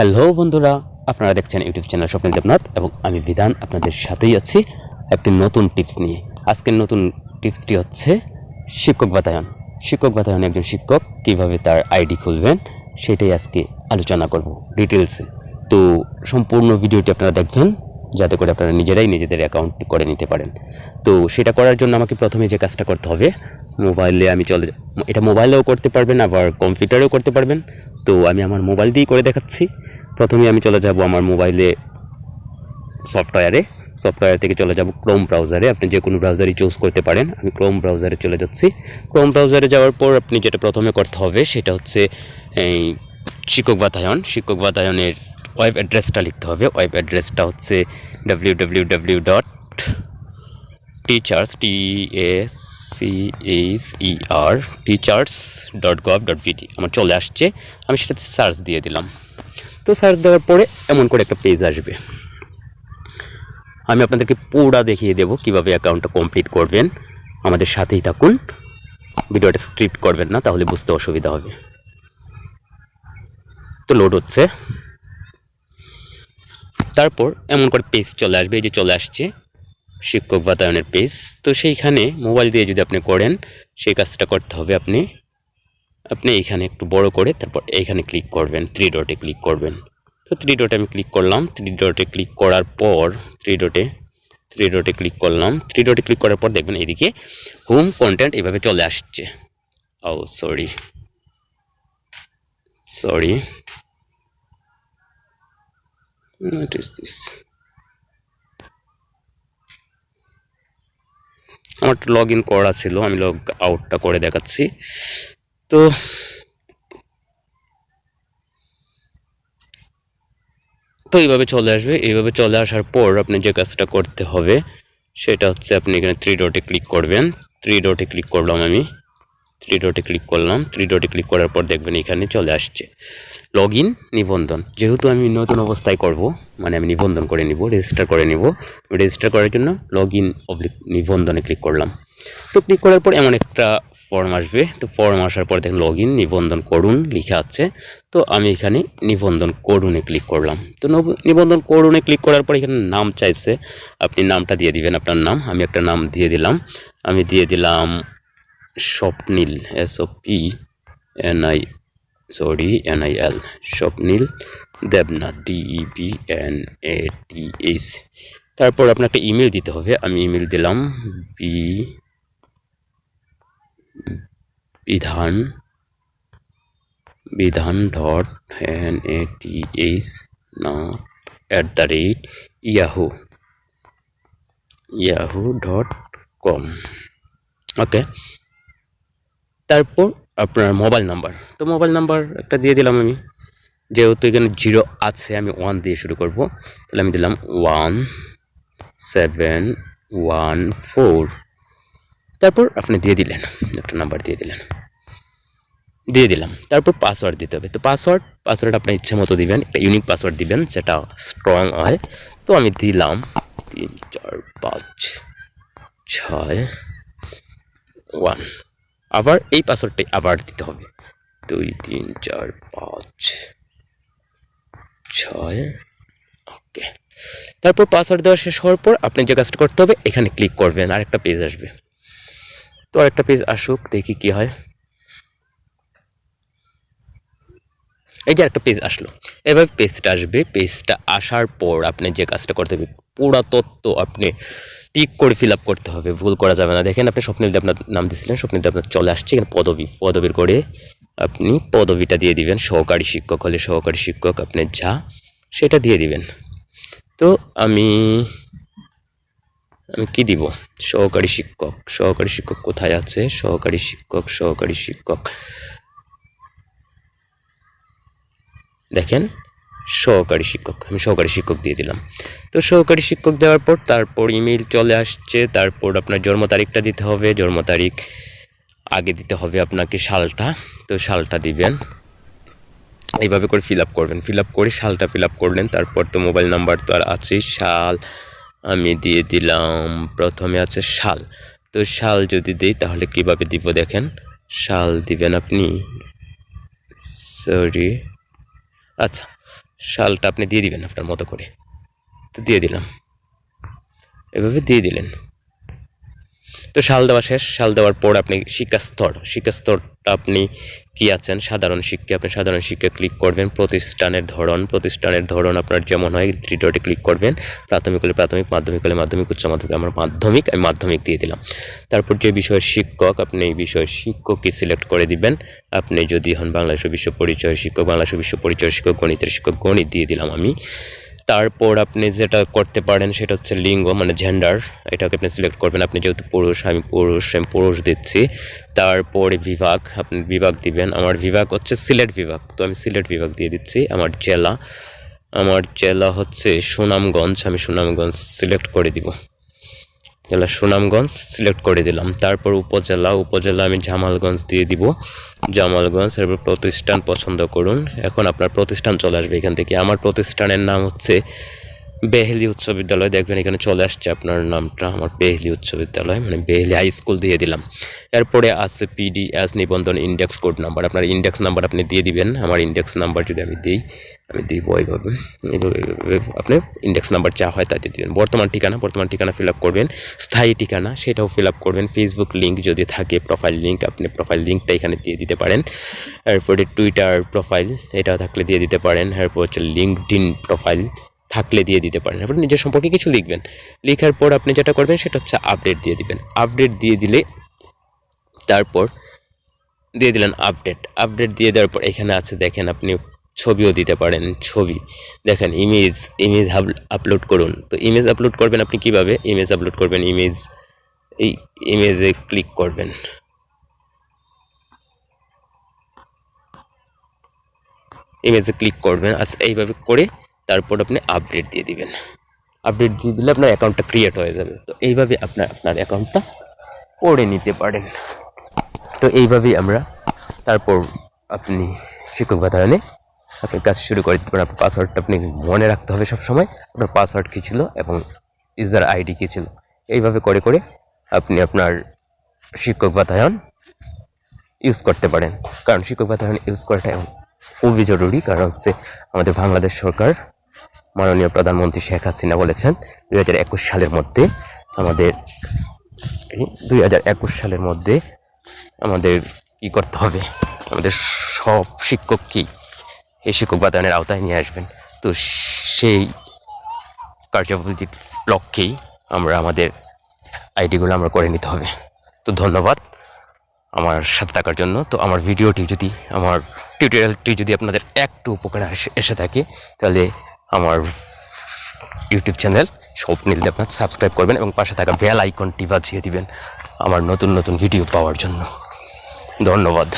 Hello বন্ধুরা, আপনারা দেখছেন ইউটিউব চ্যানেল স্বপ্ন দেবনাথ এবং আমি বিধান আপনাদের সাথেই আছি একটি নতুন টিপস নিয়ে। আজকের নতুন টিপসটি হচ্ছে শিক্ষক বাতায়ন। শিক্ষক বাতায়ন একজন শিক্ষক কীভাবে তার আইডি খুলবেন সেটাই আজকে আলোচনা করব ডিটেলসে তো সম্পূর্ণ ভিডিওটি আপনারা দেখবেন, যাতে করে আপনারা নিজেরাই নিজেদের অ্যাকাউন্টটি করে নিতে পারেন। তো সেটা করার জন্য আমাকে প্রথমে যে কাজটা করতে হবে, মোবাইলে আমি চলে এটা মোবাইলেও করতে পারবেন, আবার কম্পিউটারেও করতে পারবেন। তো আমি আমার মোবাইল দিয়েই করে দেখাচ্ছি। প্রথমে আমি চলে যাব আমার মোবাইলে সফটওয়্যারে। সফটওয়্যার থেকে চলে যাব ক্রোম ব্রাউজারে আপনি যে কোনো ব্রাউজারই চুজ করতে পারেন। আমি ক্রোম ব্রাউজারে চলে যাচ্ছি। ক্রোম ব্রাউজারে যাওয়ার পর আপনি যেটা প্রথমে করতে হবে, সেটা হচ্ছে এই শিক্ষক বাতায়ন। শিক্ষক বাতায়নের ওয়েব অ্যাড্রেসটা লিখতে হবে। ওয়েব অ্যাড্রেসটা হচ্ছে W W W dot teachers T S C H E R teachers dot gov dot BD আমার চলে আসছে। আমি সেটাতে সার্চ দিয়ে দিলাম। তো সার্চ দেওয়ার পরে এমন করে একটা পেজ আসবে। আমি আপনাদেরকে পুরা দেখিয়ে দেবো কীভাবে অ্যাকাউন্টটা কমপ্লিট করবেন। আমাদের সাথেই থাকুন। ভিডিওটা স্ক্রিপ্ট করবেন না, তাহলে বুঝতে অসুবিধা হবে। তো লোড হচ্ছে। তারপর এমন করে পেজ চলে আসবে, এই যে চলে আসছে। শিক্ষক বাতায়নের পেজ তো সেইখানে মোবাইল দিয়ে যদি আপনি করেন, সেই কাজটা করতে হবে আপনি। আপনি এইখানে একটু বড় করে তারপর এইখানে ক্লিক করবেন থ্রি ডটে ক্লিক করবেন। তো থ্রি ডটে আমি ক্লিক করলাম। থ্রি ডটে ক্লিক করার পর থ্রি ডটে থ্রি ডটে ক্লিক করলাম। থ্রি ডটে ক্লিক করার পর দেখবেন এদিকে হোম কন্টেন্ট এভাবে চলে আসছে। ও সরি সরি What this? আমার লগ ইন করা ছিল, আমি লগ আউটটা করে দেখাচ্ছি। তো তো এইভাবে চলে আসবে। এইভাবে চলে আসার পর আপনি যে কাজটা করতে হবে, সেটা হচ্ছে আপনি এখানে থ্রি ডটে ক্লিক করবেন। থ্রি ডটে ক্লিক করলাম আমি। থ্রি ডটে ক্লিক করলাম। থ্রি ডটে ক্লিক করার পর দেখবেন এখানে চলে আসছে। লগ ইন নিবন্ধন যেহেতু আমি নতুন অবস্থায় করব মানে আমি নিবন্ধন করে নিব রেজিস্টার করে নিব। রেজিস্টার করার জন্য লগ ইন অবলিক নিবন্ধনে ক্লিক করলাম। তো ক্লিক করার পর এমন একটা ফর্ম আসবে। তো ফর্ম আসার পর দেখেন লগ ইন নিবন্ধন করুন লিখে আছে। তো আমি এখানে নিবন্ধন করুনে ক্লিক করলাম। তো নব- নিবন্ধন করুনে ক্লিক করার পর এখানে নাম চাইছে। আপনি নামটা দিয়ে দিবেন আপনার নাম। আমি একটা নাম দিয়ে দিলাম। আমি দিয়ে দিলাম Swapnil S O P N I sorry L Swapnil Debnath D E B N A T H তারপর আপনাকে ইমেল দিতে হবে, আমি ইমেল দিলাম, B Bidhan Bidhan dot N A T H না at the rate Yahoo Yahoo dot com okay তারপর আপনার mobile number তো মোবাইল নাম্বার একটা দিয়ে দিলাম আমি। যেহেতু এখানে জিরো আছে, আমি ওয়ান দিয়ে শুরু করব। তাহলে আমি দিলাম ওয়ান সেভেন ওয়ান ফোর তারপর আপনি দিয়ে দিলেন, একটা নাম্বার দিয়ে দিলেন। দিয়ে দিলাম। তারপর পাসওয়ার্ড দিতে হবে। তো পাসওয়ার্ড পাসওয়ার্ড আপনার ইচ্ছে মতো দিবেন, একটা ইউনিক পাসওয়ার্ড দিবেন, যেটা স্ট্রং হয়। তো আমি দিলাম তিন, চার, পাঁচ, ছয় ওয়ান আবার এই পাসওয়ার্ডটাই আবার দিতে হবে। দুই, তিন, চার, পাঁচ, ছয়, ওকে। তারপর পাসওয়ার্ড দেওয়া শেষ হওয়ার পর আপনি যে কাজটা করতে হবে, এখানে ক্লিক করবেন আর একটা পেজ আসবে। তো আরেকটা পেজ আসুক, দেখি কি হয়। এই যে একটা পেজ আসলো। এবার পেজটা আসবে। পেজটা আসার পর আপনি যে কাজটা করতে হবে পুরা তথ্য আপনি টিক করে ফিল আপ করতে হবে, ভুল করা যাবে না। দেখেন আপনি স্বপ্নিল আপনার নাম দিয়েছিলেন স্বপ্নিল আপনার চলে আসছে। এখানে পদবি, পদবীর করে আপনি পদবিটা দিয়ে দিবেন। সহকারী শিক্ষক হলে সহকারী শিক্ষক, আপনি যা সেটা দিয়ে দিবেন। তো আমি আমি কি দিব? সহকারী শিক্ষক সহকারী শিক্ষক কোথায় আছে? সহকারী শিক্ষক সহকারী শিক্ষক। দেখেন সহকারী শিক্ষক, আমি সহকারী শিক্ষক দিয়ে দিলাম। তো সহকারী শিক্ষক দেওয়ার পর তারপর ইমেল চলে আসছে, তারপর আপনার জন্ম তারিখটা দিতে হবে, জন্ম তারিখ আগে দিতে হবে আপনাকে সালটা, তো সালটা দিবেন। এইভাবে করে ফিল আপ করবেন ফিল আপ করে সালটা ফিল আপ করলেন, তারপর তো মোবাইল নাম্বার তো আর আছেই সাল আমি দিয়ে দিলাম, প্রথমে আছে সাল। তো সাল যদি দিই তাহলে কীভাবে দিব দেখেন? সাল দিবেন আপনি, সরি আচ্ছা সালটা আপনি দিয়ে দিবেন আপনার মতো করে। তো দিয়ে দিলাম। এভাবে দিয়ে দিলেন। তো শাল দেওয়া শেষ শাল দেওয়ার পর আপনি শিক্ষাস্তর শিক্ষাস্তরটা আপনি কি আছেন? সাধারণ শিক্ষা আপনি সাধারণ শিক্ষা ক্লিক করবেন। প্রতিষ্ঠানের ধরন প্রতিষ্ঠানের ধরন আপনার যেমন হয় থ্রি ক্লিক করবেন। প্রাথমিক হলে প্রাথমিক, মাধ্যমিক হলে মাধ্যমিক, উচ্চ মাধ্যমিক আমার মাধ্যমিক, আমি মাধ্যমিক দিয়ে দিলাম। তারপর যে বিষয়ের শিক্ষক, আপনি এই বিষয়ের শিক্ষকই সিলেক্ট করে দিবেন। আপনি যদি হন বাংলাদেশ বিশ্ব পরিচয় শিক্ষক, বাংলাদেশ বিশ্ব পরিচয় শিক্ষক, গণিতের শিক্ষক, গণিত দিয়ে দিলাম আমি। তারপর আপনি যেটা করতে পারেন সেটা হচ্ছে লিঙ্গ মানে জেন্ডার এটাকে আপনি সিলেক্ট করবেন। আপনি যেহেতু পুরুষ, আমি পুরুষ আমি পুরুষ দিচ্ছি। তারপরে বিভাগ, আপনি বিভাগ দিবেন। আমার বিভাগ হচ্ছে সিলেট বিভাগ। তো আমি সিলেট বিভাগ দিয়ে দিচ্ছি। আমার জেলা আমার জেলা হচ্ছে সুনামগঞ্জ। আমি সুনামগঞ্জ সিলেক্ট করে দিব। জেলা সুনামগঞ্জ সিলেক্ট করে দিলাম। তারপর উপজেলা উপজেলা আমি জামালগঞ্জ দিয়ে দিব। জামালগঞ্জ এরপর প্রতিষ্ঠান পছন্দ করুন। এখন আপনার প্রতিষ্ঠান চলে আসবে এখান থেকে। আমার প্রতিষ্ঠানের নাম হচ্ছে বেহলি উচ্চ বিদ্যালয়, দেখবেন এখানে চলে আসছে আপনার নামটা, আমার বেহলি উচ্চ বিদ্যালয় মানে বেহলি হাই স্কুল দিয়ে দিলাম। এরপরে আছে পিডিএস নিবন্ধন ইন্ডেক্স কোড নাম্বার আপনার ইন্ডেক্স নাম্বার আপনি দিয়ে দিবেন, আমার ইন্ডেক্স নাম্বার যদি আমি দিই, আমি দিব এইভাবে আপনি ইন্ডেক্স নাম্বার যা হয় তাতে দিবেন। বর্তমান ঠিকানা বর্তমান ঠিকানা ফিল আপ করবেন, স্থায়ী ঠিকানা, সেটাও ফিল আপ করবেন ফেসবুক লিঙ্ক যদি থাকে প্রোফাইল লিঙ্ক আপনি প্রোফাইল লিঙ্কটা এখানে দিয়ে দিতে পারেন। এরপরে টুইটার প্রোফাইল এটাও থাকলে দিয়ে দিতে পারেন। এরপর হচ্ছে লিঙ্কডিন প্রোফাইল থাকলে দিয়ে দিতে পারেন। আপনি নিজের সম্পর্কে কিছু লিখবেন। লেখার পর আপনি যেটা করবেন সেটা হচ্ছে আপডেট দিয়ে দিবেন। আপডেট দিয়ে দিলে তারপর দিয়ে দিলেন আপডেট আপডেট দিয়ে দেওয়ার পর এখানে আছে, দেখেন আপনি ছবিও দিতে পারেন, ছবি। দেখেন ইমেজ ইমেজ আপলোড করুন। তো ইমেজ আপলোড করবেন আপনি কীভাবে? ইমেজ আপলোড করবেন ইমেজ এই ইমেজে ক্লিক করবেন। ইমেজে ক্লিক করবেন। আচ্ছা এইভাবে করে তারপর আপনি আপডেট দিয়ে দিবেন। আপডেট দিয়ে দিলে আপনার অ্যাকাউন্টটা ক্রিয়েট হয়ে যাবে। তো এইভাবে আপনার আপনার অ্যাকাউন্টটা করে নিতে পারেন। তো এইভাবেই আমরা তারপর আপনি শিক্ষক বাতায়নে আপনি কাজ শুরু করে দিতে পারেন। আপনার পাসওয়ার্ডটা আপনি মনে রাখতে হবে সব সময় আপনার পাসওয়ার্ড কী ছিল এবং ইউজার আইডি কী ছিল? এইভাবে করে করে আপনি আপনার শিক্ষক বাতায়ন ইউজ করতে পারেন। কারণ শিক্ষক বাতায়ন ইউজ করাটা খুবই জরুরি। কারণ হচ্ছে আমাদের বাংলাদেশ সরকার মাননীয় প্রধানমন্ত্রী শেখ হাসিনা বলেছেন, দুই হাজার একুশ সালের মধ্যে আমাদের দুই হাজার একুশ সালের মধ্যে আমাদের কি করতে হবে? আমাদের সব শিক্ষককেই এই শিক্ষক বাতায়নের আওতায় নিয়ে আসবেন? তো সেই কার্যবলীর লক্ষ্যেই আমরা আমাদের আইডিগুলো আমরা করে নিতে হবে। তো ধন্যবাদ আমার সাথে থাকার জন্য। তো আমার ভিডিওটি যদি, আমার টিউটোরিয়ালটি যদি আপনাদের একটু উপকারে এসে থাকে, তাহলে আমার YouTube channel Swapnil Debnath. Subscribe করবেন এবং পাশে থাকা বেল আইকনটি বাজিয়ে দিবেন আমার নতুন নতুন ভিডিও পাওয়ার জন্য। ধন্যবাদ।